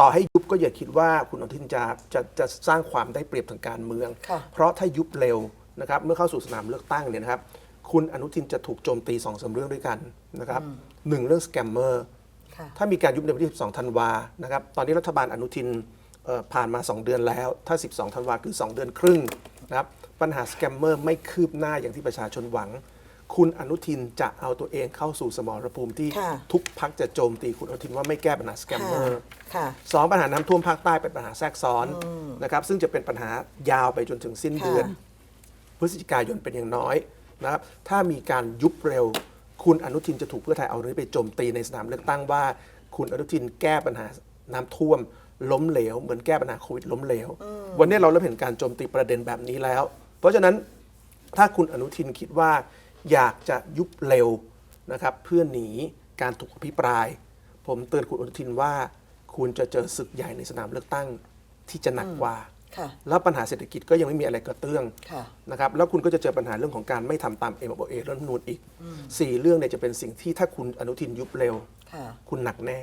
ต่อให้ยุบก็อย่าคิดว่าคุณอนุทินจะจะจะสร้างความได้เปรียบทางการเมือง ค่ะเพราะถ้ายุบเร็วนะครับเมื่อเข้าสู่สนามเลือกตั้งเนี่ยนะครับคุณอนุทินจะถูกโจมตีสองสามเรื่องด้วยกันนะครับหนึ่งเรื่องสแกมเมอร์ค่ะ ถ้ามีการยุบในวันที่ 12 ธันวานะครับตอนนี้รัฐบาลอนุทินเอ่อผ่านมา 2 เดือนแล้ว ถ้า 12 ธันวาคือ 2 เดือนครึ่งนะครับปัญหาสแกมเมอร์ไม่คืบหน้าอย่างที่ประชาชนหวัง คุณอนุทินจะเอาตัวเองเข้าสู่สมรภูมิที่ค่ะทุกพักจะโจมตีคุณอนุทินว่าไม่แก้ปัญหาสแกมเมอร์ค่ะ สองปัญหาน้ำท่วมภาคใต้เป็นปัญหาแทรกซ้อนนะครับซึ่งจะเป็นปัญหายาวไปจนถึงสิ้นเดือนค่ะพฤศจิกายนเป็นอย่างน้อยนะครับถ้ามีการยุบเร็ว คุณอนุทินจะถูกเพื่อไทยเอาเรื่องนี้ไปโจมตีในสนามเลือกตั้งว่า คุณอนุทินแก้ปัญหาน้ำท่วม ล้มเหลว เหมือนแก้ปัญหาโควิดล้มเหลว วันนี้เราเริ่มเห็นการโจมตีประเด็นแบบนี้แล้ว เพราะฉะนั้นถ้าคุณอนุทินคิดว่า อยากจะยุบเร็วนะครับเพื่อหนีการถูกอภิปราย ผมเตือนคุณอนุทินว่า คุณจะเจอศึกใหญ่ในสนามเลือกตั้งที่จะหนักกว่าค่ะแล้วปัญหาเศรษฐกิจก็ยังไม่มีอะไรกระเตื้องค่ะนะครับแล้วคุณก็จะเจอปัญหาเรื่องของการไม่ทำตาม m อ a รัฐธรรมนูญอีกสี่เรื่องเนี่ยจะเป็นสิ่งที่ถ้าคุณอนุทินยุบเร็วค่ะคุณหนักแน่